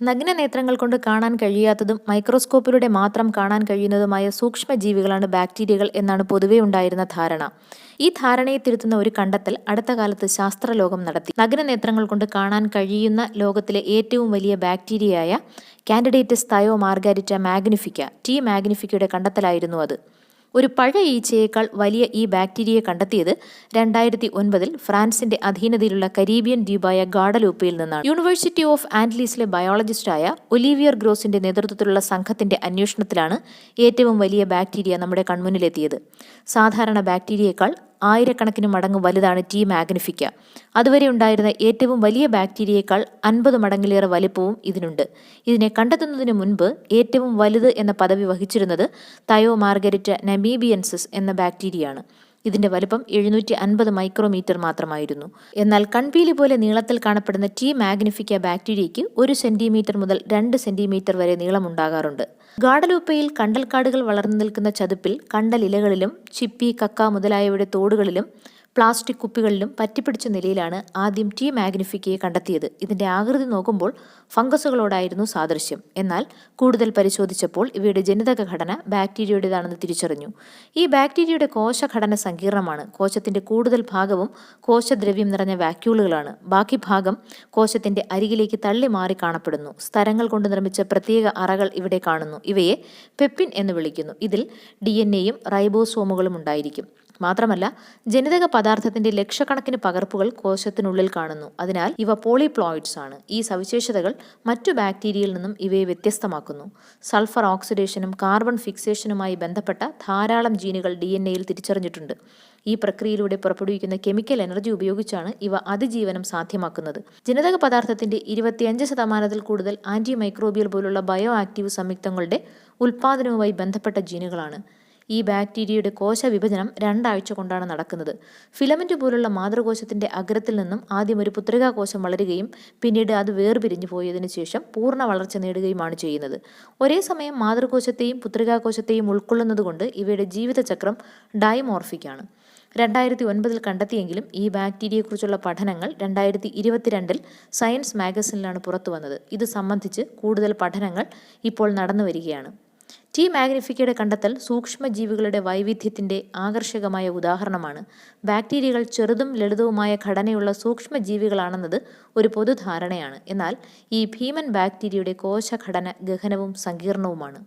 നഗ്നനേത്രങ്ങൾ കൊണ്ട് കാണാൻ കഴിയാത്തതും മൈക്രോസ്കോപ്പിലൂടെ മാത്രം കാണാൻ കഴിയുന്നതുമായ സൂക്ഷ്മജീവികളാണ് ബാക്ടീരിയകൾ എന്നാണ് പൊതുവെ ഉണ്ടായിരുന്ന ധാരണ. ഈ ധാരണയെ തിരുത്തുന്ന ഒരു കണ്ടെത്തൽ അടുത്ത കാലത്ത് ശാസ്ത്രലോകം നടത്തി. നഗ്നനേത്രങ്ങൾ കൊണ്ട് കാണാൻ കഴിയുന്ന ലോകത്തിലെ ഏറ്റവും വലിയ ബാക്ടീരിയയായ Candidatus Thiomargarita magnifica T മാഗ്നിഫിക്കയുടെ കണ്ടെത്തലായിരുന്നു അത്. ഒരു പഴയ ഈച്ചയേക്കാൾ വലിയ ഈ ബാക്ടീരിയയെ കണ്ടെത്തിയത് രണ്ടായിരത്തി ഒൻപതിൽ ഫ്രാൻസിന്റെ അധീനതയിലുള്ള കരീബിയൻ ദ്വീപായ ഗാഡലൂപ്പയിൽ നിന്നാണ്. യൂണിവേഴ്സിറ്റി ഓഫ് ആൻഡ്ലീസിലെ ബയോളജിസ്റ്റായ ഒലീവിയർ ഗ്രോസിന്റെ നേതൃത്വത്തിലുള്ള സംഘത്തിന്റെ അന്വേഷണത്തിലാണ് ഏറ്റവും വലിയ ബാക്ടീരിയ നമ്മുടെ കൺമുന്നിലെത്തിയത്. സാധാരണ ബാക്ടീരിയേക്കാൾ ആയിരക്കണക്കിന് മടങ്ങ് വലുതാണ് ടി മാഗ്നിഫിക്ക അതുവരെ ഉണ്ടായിരുന്ന ഏറ്റവും വലിയ ബാക്ടീരിയേക്കാൾ അൻപത് മടങ്ങിലേറെ വലിപ്പവും ഇതിനുണ്ട്. ഇതിനെ കണ്ടെത്തുന്നതിന് മുൻപ് ഏറ്റവും വലുത് എന്ന പദവി വഹിച്ചിരുന്നത് തയോ മാർഗരറ്റ നമീബിയൻസിസ് എന്ന ബാക്ടീരിയയാണ് ഇതിന്റെ വലുപ്പം എഴുന്നൂറ്റി അൻപത് മൈക്രോമീറ്റർ മാത്രമായിരുന്നു. എന്നാൽ കൺപീലി പോലെ നീളത്തിൽ കാണപ്പെടുന്ന ടി മാഗ്നിഫിക്ക ബാക്ടീരിയയ്ക്ക് ഒരു സെന്റിമീറ്റർ മുതൽ രണ്ട് സെന്റിമീറ്റർ വരെ നീളമുണ്ടാകാറുണ്ട്. ഗാഡലൂപ്പയിൽ കണ്ടൽക്കാടുകൾ വളർന്നു നിൽക്കുന്ന ചതുപ്പിൽ കണ്ടലിലകളിലും ചിപ്പി കക്ക മുതലായവയുടെ തോടുകളിലും പ്ലാസ്റ്റിക് കുപ്പികളിലും പറ്റിപ്പിടിച്ച നിലയിലാണ് ആദ്യം ടി മാഗ്നിഫിക്കയെ കണ്ടെത്തിയത്. ഇതിന്റെ ആകൃതി നോക്കുമ്പോൾ ഫംഗസുകളോടായിരുന്നു സാദൃശ്യം. എന്നാൽ കൂടുതൽ പരിശോധിച്ചപ്പോൾ ഇവയുടെ ജനിതക ഘടന ബാക്ടീരിയയുടേതാണെന്ന് തിരിച്ചറിഞ്ഞു. ഈ ബാക്ടീരിയയുടെ കോശഘടന സങ്കീർണമാണ്. കോശത്തിന്റെ കൂടുതൽ ഭാഗവും കോശദ്രവ്യം നിറഞ്ഞ വാക്യൂളുകളാണ്. ബാക്കി ഭാഗം കോശത്തിന്റെ അരികിലേക്ക് തള്ളി മാറി കാണപ്പെടുന്നു. സ്ഥലങ്ങൾ കൊണ്ട് നിർമ്മിച്ച പ്രത്യേക അറകൾ ഇവിടെ കാണുന്നു. ഇവയെ പെപ്പിൻ എന്ന് വിളിക്കുന്നു. ഇതിൽ ഡി എൻ എയും റൈബോസോമുകളും ഉണ്ടായിരിക്കും. മാത്രമല്ല ജനിതക പദാർത്ഥത്തിന്റെ ലക്ഷക്കണക്കിന് പകർപ്പുകൾ കോശത്തിനുള്ളിൽ കാണുന്നു. അതിനാൽ ഇവ പോളിപ്ലോയിഡ്സ് ആണ്. ഈ സവിശേഷതകൾ മറ്റു ബാക്ടീരിയയിൽ നിന്നും ഇവയെ വ്യത്യസ്തമാക്കുന്നു. സൾഫർ ഓക്സിഡേഷനും കാർബൺ ഫിക്സേഷനുമായി ബന്ധപ്പെട്ട ധാരാളം ജീനുകൾ ഡി എൻ എയിൽ തിരിച്ചറിഞ്ഞിട്ടുണ്ട്. ഈ പ്രക്രിയയിലൂടെ പുറപ്പെടുവിക്കുന്ന കെമിക്കൽ എനർജി ഉപയോഗിച്ചാണ് ഇവ അതിജീവനം സാധ്യമാക്കുന്നത്. ജനിതക പദാർത്ഥത്തിന്റെ ഇരുപത്തിയഞ്ച് ശതമാനത്തിൽ കൂടുതൽ ആന്റി മൈക്രോബിയൽ പോലുള്ള ബയോ ആക്റ്റീവ് സംയുക്തങ്ങളുടെ ഉൽപാദനവുമായി ബന്ധപ്പെട്ട ജീനുകളാണ്. ഈ ബാക്ടീരിയയുടെ കോശവിഭജനം രണ്ടാഴ്ച കൊണ്ടാണ് നടക്കുന്നത്. ഫിലമെന്റ് പോലുള്ള മാതൃകോശത്തിന്റെ അഗ്രത്തിൽ നിന്നും ആദ്യം ഒരു പുത്രികാകോശം വളരുകയും പിന്നീട് അത് വേർപിരിഞ്ഞു പോയതിനു ശേഷം പൂർണ വളർച്ച നേടുകയുമാണ് ചെയ്യുന്നത്. ഒരേ സമയം മാതൃകോശത്തെയും പുത്രികാകോശത്തെയും ഉൾക്കൊള്ളുന്നതുകൊണ്ട് ഇവയുടെ ജീവിതചക്രം ഡൈമോർഫിക് ആണ്. രണ്ടായിരത്തി ഒൻപതിൽ കണ്ടെത്തിയെങ്കിലും ഈ ബാക്ടീരിയയെക്കുറിച്ചുള്ള പഠനങ്ങൾ രണ്ടായിരത്തി ഇരുപത്തിരണ്ടിൽ സയൻസ് മാഗസിനിലാണ് പുറത്തു വന്നത് ഇത് സംബന്ധിച്ച് കൂടുതൽ പഠനങ്ങൾ ഇപ്പോൾ നടന്നു വരികയാണ് ടി മാഗ്നിഫിക്കയുടെ കണ്ടെത്തൽ സൂക്ഷ്മജീവികളുടെ വൈവിധ്യത്തിന്റെ ആകർഷകമായ ഉദാഹരണമാണ്. ബാക്ടീരിയകൾ ചെറുതും ലളിതവുമായ ഘടനയുള്ള സൂക്ഷ്മജീവികളാണെന്നത് ഒരു പൊതുധാരണയാണ്. എന്നാൽ ഈ ഭീമൻ ബാക്ടീരിയയുടെ കോശഘടന ഗഹനവും സങ്കീർണവുമാണ്.